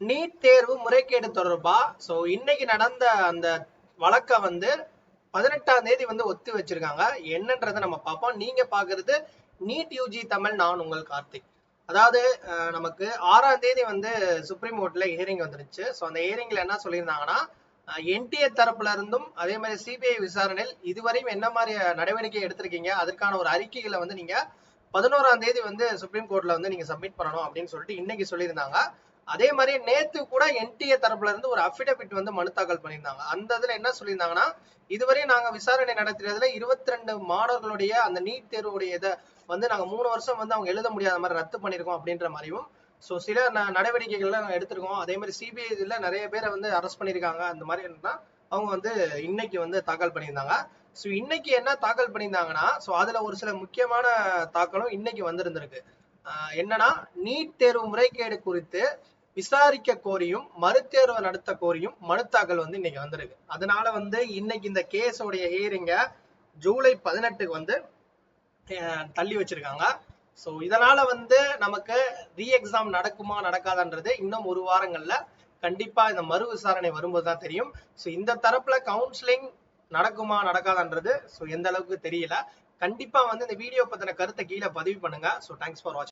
NEET தேர்வு முறைகேடு தொடர்பா? சோ இன்னைக்கு நடந்த அந்த வழக்க வந்து பதினெட்டாம் தேதி வந்து ஒத்தி வச்சிருக்காங்க. என்னன்றதை நம்ம பார்ப்போம். நீங்க பாக்குறது நீட் யூஜி தமிழ் நான் உங்கள் கார்த்திக். அதாவது நமக்கு ஆறாம் தேதி வந்து சுப்ரீம் கோர்ட்ல ஹியரிங் வந்துருச்சு. ஸோ அந்த ஹியரிங்ல என்ன சொல்லியிருந்தாங்கன்னா என்டிஏ தரப்புல இருந்தும் அதே மாதிரி சிபிஐ விசாரணையில் இதுவரையும் என்ன மாதிரி நடவடிக்கை எடுத்திருக்கீங்க? அதற்கான ஒரு அறிக்கைகளை வந்து நீங்க பதினோராம் தேதி வந்து சுப்ரீம் கோர்ட்ல வந்து நீங்க சப்மிட் பண்ணணும் அப்படின்னு சொல்லிட்டு இன்னைக்கு சொல்லியிருந்தாங்க. அதே மாதிரி நேத்து கூட என்டிஏ தரப்புல இருந்து ஒரு அஃபிடவிட் வந்து மனு தாக்கல் பண்ணியிருந்தாங்க. அந்த இதுல என்ன சொல்லியிருந்தாங்கன்னா இதுவரை நாங்க விசாரணை நடத்துறதுல இருபத்தி ரெண்டு மாணவர்களுடைய அந்த நீட் தேர்வுடைய இதை வந்து நாங்க மூணு வருஷம் வந்து அவங்க எழுத முடியாத மாதிரி ரத்து பண்ணிருக்கோம் அப்படின்ற மாதிரியும் ஸோ சில ந- நடவடிக்கைகள்லாம் எடுத்திருக்கோம். அதே மாதிரி சிபிஐ இதுல நிறைய பேரை வந்து அரெஸ்ட் பண்ணியிருக்காங்க. அந்த மாதிரி என்னன்னா அவங்க வந்து இன்னைக்கு வந்து தாக்கல் பண்ணியிருந்தாங்க. ஸோ இன்னைக்கு என்ன தாக்கல் பண்ணியிருந்தாங்கன்னா ஸோ அதுல ஒரு சில முக்கியமான தாக்கலும் இன்னைக்கு வந்திருந்திருக்கு. ஆஹ் என்னன்னா நீட் தேர்வு முறைகேடு குறித்து விசாரிக்க கோரியும் மறுதேர்வு நடத்த கோரியும் மனு தாக்கல் வந்து இன்னைக்கு வந்திருக்கு. அதனால வந்து இன்னைக்கு இந்த கேஸோடைய ஹியரிங்க ஜூலை பதினெட்டுக்கு வந்து தள்ளி வச்சிருக்காங்க. ஸோ இதனால வந்து நமக்கு ரீ எக்ஸாம் நடக்குமா நடக்காதான்றது இன்னும் ஒரு வாரங்கள்ல கண்டிப்பா இந்த மறு விசாரணை வரும்போது தான் தெரியும். ஸோ இந்த தரப்புல கவுன்சிலிங் நடக்குமா நடக்காதான்றது ஸோ எந்த அளவுக்கு தெரியல. கண்டிப்பா வந்து இந்த வீடியோ பத்தின கருத்தை கீழே பதிவு பண்ணுங்க. ஸோ தேங்க்ஸ் ஃபார் வாட்சிங்